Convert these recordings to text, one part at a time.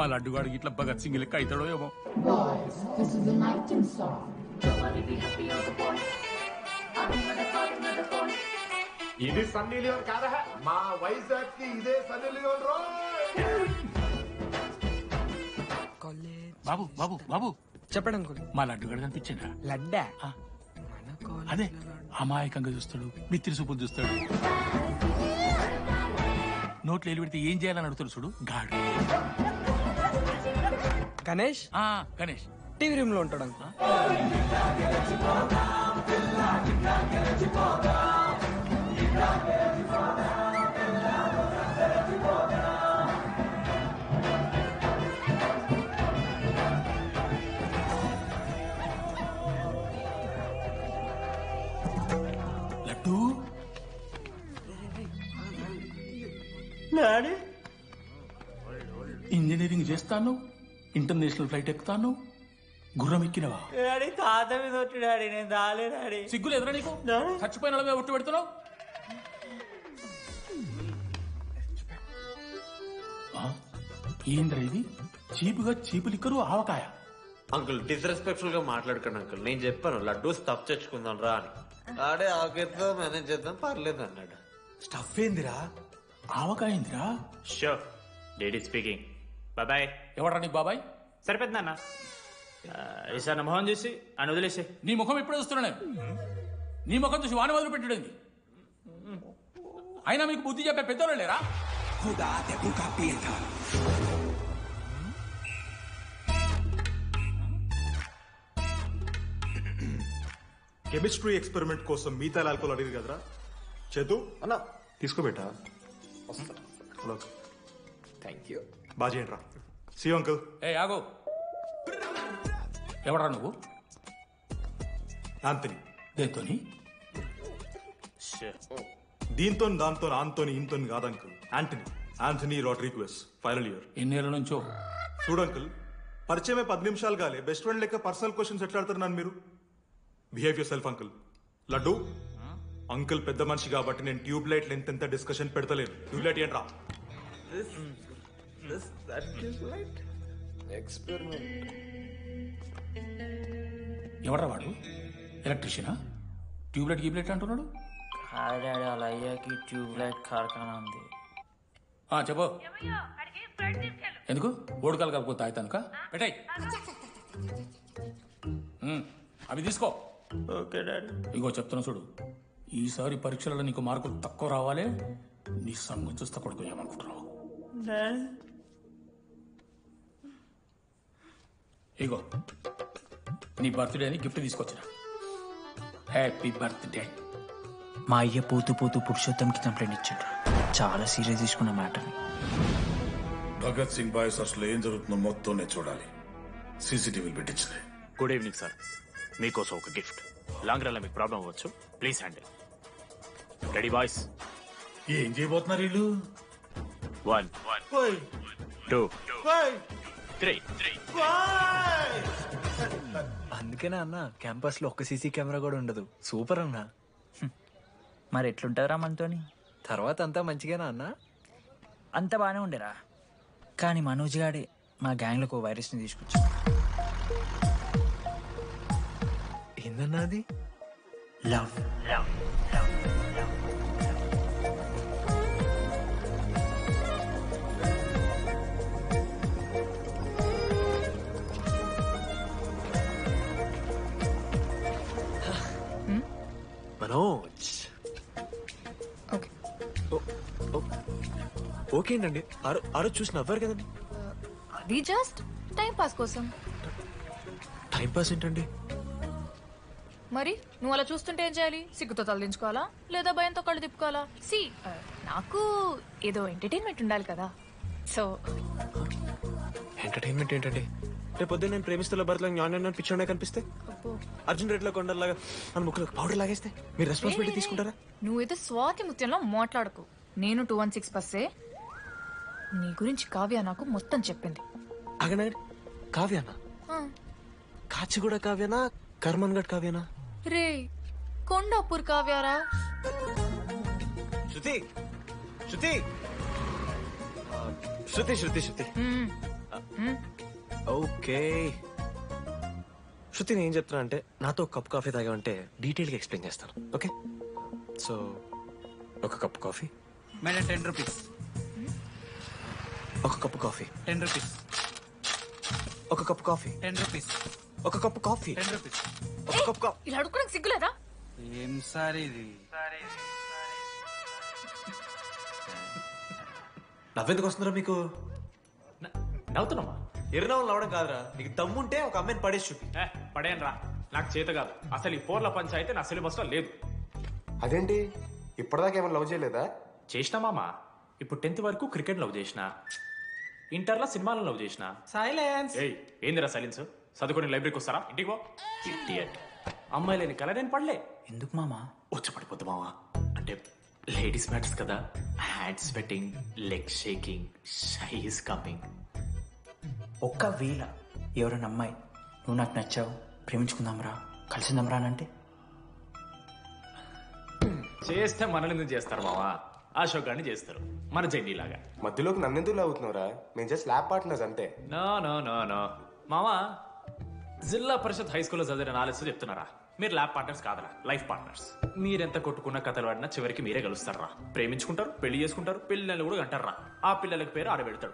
మా లడ్డుగాడికి ఇట్లా భగత్ సింగ్ లెక్క అవుతాడో ఏమో. Boys, this is the nighting song. ఇది సన్నీ లియోన్ కాదా మా వైజాగ్కి ఇదే సన్నీ లియోన్ రో బాబు బాబు బాబు. చెప్పండి అంకుల్ మా లడ్డుగాడు కనిపించిందా లడ్డా. అదే అమాయకంగా చూస్తాడు మిత్రి చూపులు చూస్తాడు. నోట్లు పెడితే ఏం చేయాలని అడుగుతాడు చూడు? గాడు గణేష్? ఆ, గణేష్. టీవీ రూమ్లో ఉంటాడు అంకుల్. లడ్డు? ఇంజనీరింగ్ చేస్తాను. ఇంటర్నేషనల్ ఫ్లైట్ ఎక్కుతాను? గుర్రం ఎక్కినవా? డాడీ తాత మీద ఒట్టు డాడీ నేను దాలే డాడీ. సిగ్గులు ఎదురా నీకు చచ్చిపోయిన వాళ్ళ మీద ఒట్టు పెడుతున్నావు? ఆ? ఏంద్రా ఇది? చీపుగా చీపు లిక్కరు ఆవకాయ. అంకుల్ డిస్రెస్పెక్ట్ఫుల్గా మాట్లాడకండి అంకుల్. నేను చెప్పాను లడ్డూ స్టఫ్ తెచ్చుకుందాం రా అని. ఆడే ఆకేతో మేనేజ్ చేద్దాం పర్లేదు అన్నాడు. స్టఫ్ ఏందిరా? ఆవకాయ ఏందిరా? షూర్ లేడీ స్పీకింగ్ బాయ్ ఎవడ్రా నీకు బాబాయ్? సరిపోతుంది అన్న ఈసారి మొహం చూసి అని వదిలేసి నీ ముఖం ఎప్పుడు చూస్తున్నా నేను. నీ ముఖం చూసి వాని వదిలి పెట్టడండి అయినా మీకు బుద్ధి చెప్పే పెద్దోళ్ళు లేరా? కెమిస్ట్రీ ఎక్స్పెరిమెంట్ కోసం మీథైల్ ఆల్కోహాల్ అడిగింది కదరా? చేతు? అన్న. తీసుకోబెట్టా హలో. థ్యాంక్ యూ బాగా చేయండి రా సీ అంకుల్ ఏ ఆగో. ఎవడ్రా నువ్వు? ఆంతని దేంతోని? దీంతో దాంతో ఆంతోని ఇంతోని కాదు uncle Antony Anthony Rodriguez final year ఎన్నేళ్ళ నుంచో? చూడు అంకుల్ పరిచయమే పది నిమిషాలు కాలే. బెస్ట్ ఫ్రెండ్ లెక్క పర్సనల్ క్వశ్చన్స్ ఎట్లా ఆడతారు నన్ను మీరు? Behave yourself uncle laddu? Uncle పెద్ద మనిషి కాబట్టి నేను ట్యూబ్ లైట్ లెంత్ ఎంత డిస్కషన్ పెడతలేను. ట్యూబ్ లైట్ ఏంట్రా? ఎవడ్రా వాడు? ఎలక్ట్రీషియనా? ట్యూబ్లైట్ గీబ్లైట్ అంటున్నాడు? డాడీ అలా అయ్యాకి ట్యూబ్ లైట్ కార్ఖానా ఉంది. ఆ, చెప్పు. ఎందుకు? ఓడికాలు కలుపుతా అవుతానుక పెట్టాయి. అవి తీసుకో. Okay daddy. ఇగో చెప్తున్నా చూడు. ఈసారి పరీక్షలలో నీకు మార్కులు తక్కువ రావాలి నీ సంగతి చూస్తా కొడుకు ఏమనుకుంటున్నావు? ఇగో నీ బర్త్డే అని గిఫ్ట్ తీసుకొచ్చిన. హ్యాపీ బర్త్డే మా అయ్య పోతూ పోతూ పురుషోత్తంకి కంప్లైంట్ ఇచ్చాడు. చాలా సీరియస్ తీసుకున్న మ్యాటర్ని భగత్ సింగ్ బాయ్స్ అసలు ఏం జరుగుతుందో మొత్తం నేను చూడాలి సీసీటీవీలు పెట్టించలే. గుడ్ ఈవినింగ్ సార్ మీకోసం ఒక గిఫ్ట్ లాంగ్ రన్ మీకు ప్రాబ్లం అవ్వచ్చు. ప్లీజ్ హ్యాండిల్ రెడీ బాయ్స్ ఏం చేయబోతున్నారు వీళ్ళు? One one two three. అందుకేనా అన్న క్యాంపస్లో ఒక్క సీసీ కెమెరా కూడా ఉండదు. సూపర్ అన్న. మరి ఎట్లుంటారా మనతోని? తర్వాత అంతా మంచిగానా అన్న? అంత బాగానే ఉండేరా. కానీ మనోజ్ గాడే మా గ్యాంగ్లకు ఓ వైరస్ని తీసుకొచ్చి ఏందన్నా అది? లవ్. మనోజ్ ఓకే అండి ఆ రోజు చూసి నవ్వారు కదండి. అది జస్ట్ టైం పాస్ కోసం. టైం పాస్ ఏంటండి? మరి నువ్వు అలా చూస్తుంటే ఏం చేయాలి? సిగ్గుతో తలదించుకోవాలా లేదా భయంతో కళ్ళు తిప్పుకోవాలా? సి నాకు ఏదో ఎంటర్టైన్మెంట్ ఉండాలి కదా. సో ఎంటర్టైన్మెంట్ ఏంటండి? రేపు పొద్దున్న నేను ప్రేమిస్తున్న భర్తలో జ్ఞానం పిచ్చోడే కనిపిస్తే? అర్జున్ రెడ్డిలో కొండలాగా మన ముక్కలు పౌడర్ లాగేస్తే మీరు రెస్పాన్సిబిలిటీ తీసుకుంటారా? నువ్వేదో స్వాతి ముత్యంలో మాట్లాడకు. నేను టూ వన్ సిక్స్ బస్సే. నీ గురించి కావ్య నాకు మొత్తం చెప్పింది. కావ్యానా? ఆ, కాచిగూడ కావ్యానా కర్మన్ గడ్ కావ్యానా? రే కొండాపూర్ కావ్యారా? శృతి శృతి. శృతి శృతి శృతి. ఓకే. శృతి నేను ఏం చెప్తున్నా అంటే నాతో ఒక కప్ కాఫీ తాగామంటే డీటెయిల్గా ఎక్స్ప్లెయిన్ చేస్తాను. ఓకే? సో ఒక cup coffee. Madam ten rupees. ఒక కప్ కాఫీ. టెన్ రూపీస్ ఒక కప్ కాఫీ. టెన్ రూపీస్ ఒక కప్ కాఫీ. టెన్ రూపీస్ ఒక కప్ కాఫీ ఇలా అడుక్కోడానికి సిగ్గులేదా? ఏం సార్ ఇది? నవ్వెందుకు వస్తున్నారా మీకు? నవ్వుతున్నామా? ఎర్రనవ్వులు నవ్వడం కాదురా. నీకు దమ్ముంటే ఒక అమ్మాయిని పడేసి చూపి. రా నాకు చేత కాదు. అసలు ఈ పోర్ల పంచాయితీ నా సిలబస్లో లేదు. అదేంటి? ఇప్పటిదాకా ఏమైనా లవ్ చేయలేదా? చేసినా మామా? ఇప్పుడు టెన్త్ వరకు క్రికెట్ లవ్ చేసిన. ఇంటర్లో సినిమాలో లవ్ చేసిన? సైలెన్స్. ఏయ్ ఏందిరా సైలెన్స్? చదువుకొని లైబ్రరీకి వస్తారా? ఇంటికి పో. ఇడియట్ అమ్మాయి లేని కల నేను పడలే. ఎందుకు మామా? వచ్చి పడిపోద్దు మావా. అంటే లేడీస్ మ్యాటర్స్ కదా. Hand sweating leg shaking shy is coming ఒక్కవేళ ఎవరైనా అమ్మాయి నువ్వు నాకు నచ్చావు ప్రేమించుకుందాంరా కలిసిందాంరా అని అంటే? చేస్తే మనల్ని ఎందుకు చేస్తారు మావా? అశోక్ గారిని చేస్తారు. మన జెండీ లాగా. మధ్యలోకి నన్నెందుకు లవ్ అవుతున్నావురా మేము జస్ట్ ల్యాబ్ పార్ట్నర్స్ అంతే. No no no no. మావా జిల్లా పరిషత్ హై స్కూల్లో చదివిన నాలెడ్జ్ చెప్తున్నారా? మీరు ల్యాబ్ పార్ట్నర్స్ కాదరా లైఫ్ పార్ట్నర్స్ మీరెంత కొట్టుకున్న కథలు ఆడినా చివరికి మీరే కలుస్తారా ప్రేమించుకుంటారు పెళ్ళి చేసుకుంటారు పిల్లల్ని కూడా అంటారా ఆ పిల్లలకి పేరు ఆడబెడతాడు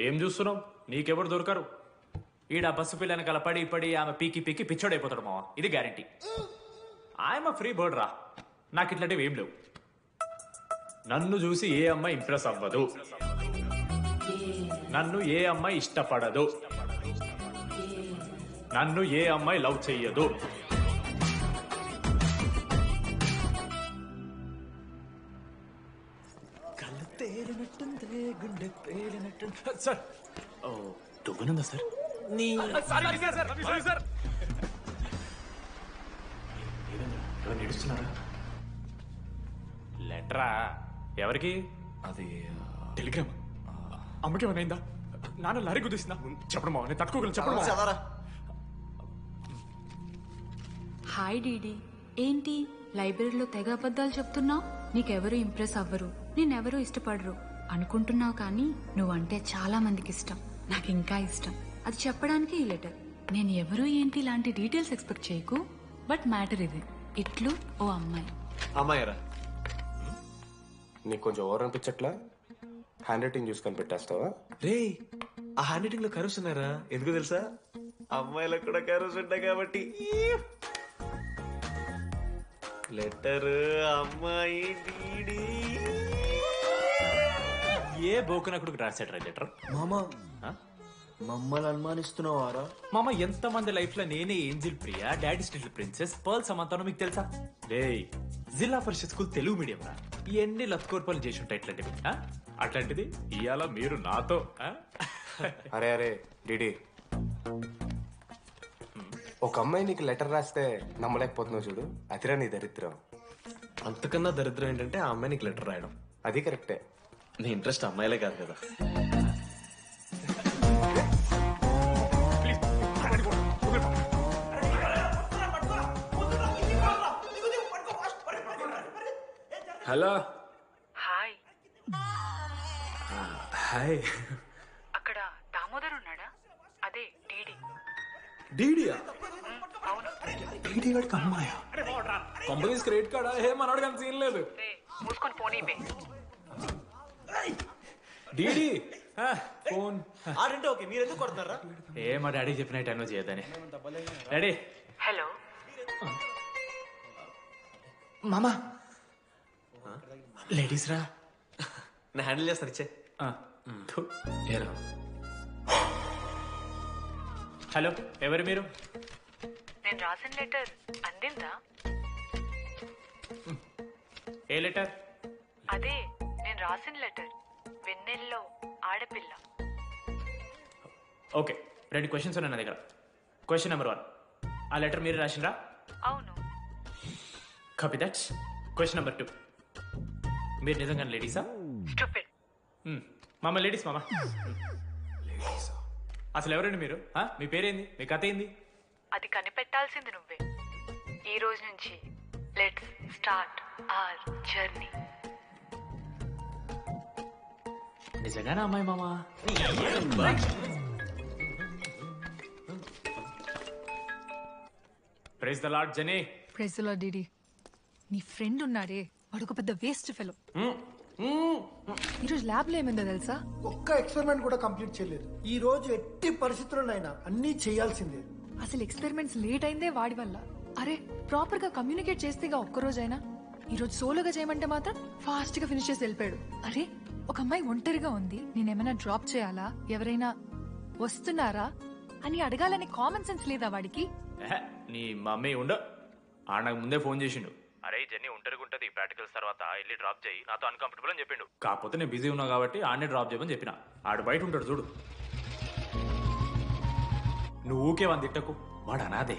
ఏం చూస్తున్నావు? నీకెవరు దొరకరు? ఈడ బస్సు పిల్లని కల పడి పడి ఆమె పీకి పీకి పిచ్చోడైపోతాడు మావా. ఇది గ్యారంటీ ఆయమ ఫ్రీ బర్డ్ రా. నాకు ఇట్లాంటివి ఏం లేవు. నన్ను చూసి ఏ అమ్మాయి ఇంప్రెస్ అవ్వదు. నన్ను ఏ అమ్మాయి ఇష్టపడదు. నన్ను ఏ అమ్మాయి లవ్ చెయ్యదు. సార్! ఓ సార్? నీ లెటరా? ఎవరికి? అది టెలిగ్రామ్. అమ్మకి ఏమైనా నాన్న లారీ కుదిసిందా చెప్పడం మావ నేను తట్టుకోగలను చెప్పడం మావ. చదవరా? Hi DD. ఏంటి? లైబ్రరీలో తెగ అబద్ధాలు చెప్తున్నావు? నీకెవరు ఇంప్రెస్ అవ్వరు. నేనెవరూ ఇష్టపడరు. అనుకుంటున్నావు కానీ నువ్వంటే చాలా మందికి ఇష్టం. నాకు ఇంకా ఇష్టం. అది చెప్పడానికి ఈ లెటర్. నేను ఎవరు ఏంటి ఇలాంటి డీటెయిల్స్ ఎక్స్పెక్ట్ చేయకు. బట్ మ్యాటర్ ఇది. ఇట్లు ఓ అమ్మాయి. అమ్మాయిరా? నీకు కొంచెం ఓవర్ అనిపించట్లా? హ్యాండ్ రైటింగ్ చూసి కనిపెట్టేస్తావా? రే ఆ హ్యాండ్ రైటింగ్లో కరువుస్ ఉన్నారా ఎందుకు తెలుసా? అమ్మాయిలకు కూడా కరువుస్ ఉంటాయి కాబట్టి. లెటర్ అమ్మాయి డీడీ. ఏ బోకనకుడికి రాశాడు రా లెటర్? మామా మమ్మల్ని అనుమానిస్తున్నావారా? మామ ఎంత మంది లైఫ్లో నేనే angel Priya daddy still princess pearl సమంతానో మీకు తెలుసా? లే జిల్లా పరిషత్ స్కూల్ తెలుగు మీడియం రా. ఎన్ని లత్కోర్పాలు చేసి ఉంటాయి ఇట్లాంటివి ఆ? అట్లాంటిది ఇవాళ మీరు నాతో ఆ? అరే అరే డిడి. ఒక అమ్మాయి నీకు లెటర్ రాస్తే నమ్మలేకపోతున్నావు చూడు. అదిరా నీ దరిద్రం. అంతకన్నా దరిద్రం ఏంటంటే ఆ అమ్మాయి నీకు లెటర్ రాయడం. అది కరెక్టే. నీ ఇంట్రెస్ట్ అమ్మాయిలే కాదు కదా. హలో. హాయ్. హాయ్. అక్కడ దామోదర్ ఉన్నాడా? అదే డీడీ. డీడియా? డీడీ వాడికి అమ్మాయా? Companies credit కార్డా? ఏ మనోడు కానీ సీన్ లేదు. మూసుకొని పోనీ డీడీ? ఫోన్. ఆడంటే ఓకే మీరు ఎందుకు కొడుతున్నారా? ఏ మా డాడీ చెప్పిన టైంలో చేయదని డాడీ. హలో. మామా. లేడీస్ రా. నేను హ్యాండిల్ చేస్తాను ఇచ్చే. ఏరా. హలో ఎవరు మీరు? నేను రాసిన లెటర్ అందిందా? ఏ లెటర్? అదే నేను రాసిన లెటర్ వెన్నెల్లో ఆడపిల్ల. ఓకే రెండు క్వశ్చన్స్ ఉన్నాయి నా దగ్గర. క్వశ్చన్ నెంబర్ వన్ ఆ లెటర్ మీరు రాసిండ్రా అవును. Copy that question number two మీరు నిజంగా లేడీసా? స్టూపిడ్ మామ. లేడీస్ మామ. అసలు ఎవరండి మీరు? ఆ? మీ పేరేంది? మీ కథ ఏంది? అది కనిపెట్టాల్సింది నువ్వే. ఈ రోజు నుంచి లెట్స్ స్టార్ట్ ఆర్ జర్నీ నిజంగానే అమ్మాయి మామా? ప్రైజ్ ద లార్డ్ జనీ ప్రెజలో డిడి నీ ఫ్రెండ్ ఉన్నాడే. వాడు ఒక పెద్ద వేస్ట్ ఫెలో ఈరోజు ల్యాబ్లో ఏమైందో తెలుసా? ఒక్క ఎక్స్పెరిమెంట్ కూడా కంప్లీట్ చేయలేదు. ఈ రోజు ఎట్టి పరిస్థితుల్లోనైనా అన్నీ చేయాల్సిందే. అసలు ఎక్స్పెరిమెంట్స్ లేట్ అయిందే వాడి వల్ల. అరే ప్రాపర్గా కమ్యూనికేట్ చేస్తేగా ఒక్క రోజైనా ఈ రోజు సోలోగా చేయమంటే మాత్రం ఫాస్ట్గా ఫినిష్ చేసి వెళ్ళిపోయాడు. అరే ఒక అమ్మాయి ఒంటరిగా ఉంది. నేనేమైనా డ్రాప్ చేయాలా? ఎవరైనా వస్తున్నారా? అని అడగాలనే కామన్ సెన్స్ లేదా వాడికి? నీ మమ్మీ ఉండ. ఆ నాకు ముందే ఫోన్ చేసిండు. జర్నీ ఒంటరిగా ఉంటది. ప్రాక్టికల్స్ తర్వాత వెళ్ళి డ్రాప్ చేయి. నాతో అన్కంఫర్టబుల్ అని చెప్పిండు. కాకపోతే నేను బిజీ ఉన్నా కాబట్టి ఆడనే డ్రాప్ చేయమని చెప్పిన. ఆడు బయట ఉంటాడు చూడు. నువ్వు ఊకే వంది తిట్టకు. వాడు అనాదే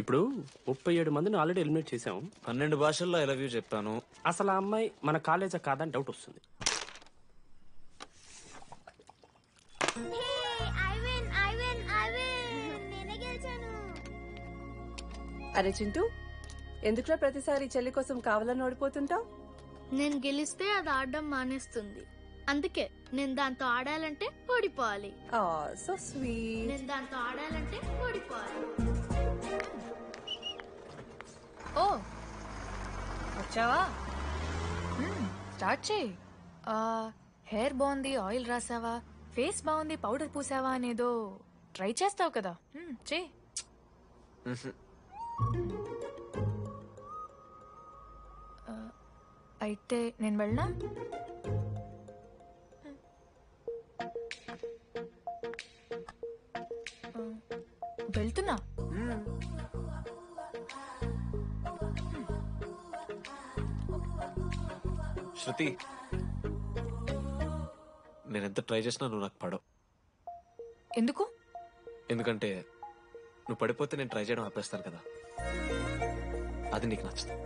ఇప్పుడు ముప్పై ఏడు మందిని ఆల్రెడీ ఎలిమినేట్ చేసాం పన్నెండు భాషల్లో ఐ లవ్ యూ చెప్పాను. అసలు ఆ అమ్మాయి మన కాలేజా కాదని డౌట్ వస్తుంది. అరే చింటూ ఎందుకులా ప్రతిసారి చెల్లి కోసం కావాలని ఓడిపోతుంటావు? నేను గెలిస్తే అది ఆడడం మానేస్తుంది. అందుకే నేను దాంతో ఆడాలంటే ఓడిపోవాలి. సో స్వీట్ నేను దాంతో ఆడాలంటే ఓడిపోవాలి. ఓ వచ్చావా? స్టార్ట్ చేయి హెయిర్ బాగుంది ఆయిల్ రాసావా? ఫేస్ బాగుంది పౌడర్ పూసావా అనేదో ట్రై చేస్తావు కదా. చేయి అయితే నేను వెళ్ళనా? శృతి నేను ఎంత ట్రై చేసినా నువ్వు నాకు పడవు. ఎందుకు? ఎందుకంటే నువ్వు పడిపోతే నేను ట్రై చేయడం ఆపేస్తాను కదా. అది నీకు నచ్చుతుంది